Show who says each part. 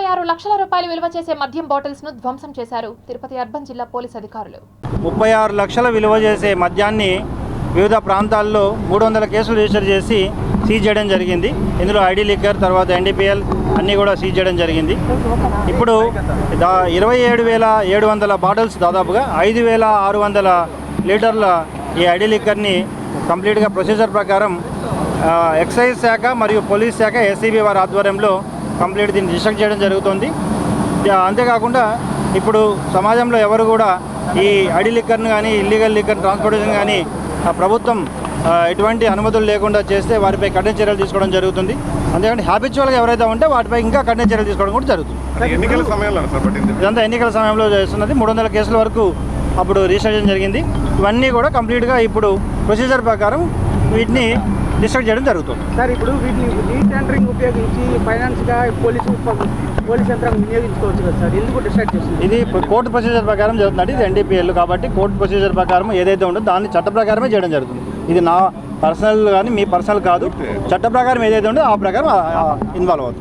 Speaker 1: ముప్పై ఆరు లక్షల రూపాయలు విలువ చేసే మద్యం బాటిల్స్ను ధ్వంసం చేశారు తిరుపతి అర్బన్ జిల్లా పోలీస్ అధికారులు.
Speaker 2: ముప్పై ఆరు లక్షల విలువ చేసే మద్యాన్ని వివిధ ప్రాంతాల్లో మూడు వందల కేసులు రిజిస్టర్ చేసి సీజ్ చేయడం జరిగింది. ఇందులో ఐడి లిక్కర్ తర్వాత ఎన్డీపీఎల్ అన్నీ కూడా సీజ్ చేయడం జరిగింది. ఇప్పుడు దా ఇరవై ఏడు వేల ఏడు వందల బాటిల్స్ దాదాపుగా ఐదు వేల ఆరు వందల లీటర్ల ఈ ఐడి లిక్కర్ని కంప్లీట్గా ప్రొసీజర్ ప్రకారం ఎక్సైజ్ శాఖ మరియు పోలీస్ శాఖ ఎస్సీబీ వారి ఆధ్వర్యంలో కంప్లీట్ దీన్ని డిస్ట్రక్ట్ చేయడం జరుగుతుంది. అంతేకాకుండా ఇప్పుడు సమాజంలో ఎవరు కూడా ఈ అడి లిక్కర్ను కానీ ఇల్లీగల్ లిక్కర్ ట్రాన్స్పోర్టేషన్ కానీ ఆ ప్రభుత్వం ఎటువంటి అనుమతులు లేకుండా చేస్తే వారిపై కఠిన చర్యలు తీసుకోవడం జరుగుతుంది. అంతేకాని హ్యాబిచువల్గా ఎవరైతే ఉంటే వాటిపై ఇంకా కఠిన చర్యలు తీసుకోవడం కూడా జరుగుతుంది.
Speaker 3: ఎన్నికల సమయంలో
Speaker 2: ఇదంతా ఎన్నికల సమయంలో చేస్తున్నది. మూడు వందల కేసుల వరకు అప్పుడు రిజిస్టర్ చేయడం జరిగింది. ఇవన్నీ కూడా కంప్లీట్గా ఇప్పుడు ప్రొసీజర్ ప్రకారం వీటిని డిస్ట్రక్ట్ చేయడం జరుగుతుంది.
Speaker 4: సార్ ఇప్పుడు వీటిని ఉపయోగించి ఫైనాన్స్గా పోలీసు పోలీస్ యంత్రాంగం వినియోగించుకోవచ్చు కదా సార్? ఎందుకు డిసైడ్ చేస్తుంది
Speaker 2: ఇది కోర్టు ప్రొసీజర్ ప్రకారం జరుగుతుంది ఇది ఎన్డీపీఎల్ కాబట్టి కోర్టు ప్రొసీజర్ ప్రకారం ఏదైతే ఉందో దాన్ని చట్ట ప్రకారమే చేయడం జరుగుతుంది. ఇది నా పర్సనల్ కానీ మీ పర్సనల్ కాదు. చట్ట ప్రకారం ఏదైతే ఉందో ఆ ప్రకారం ఇన్వాల్వ్ అవుతుంది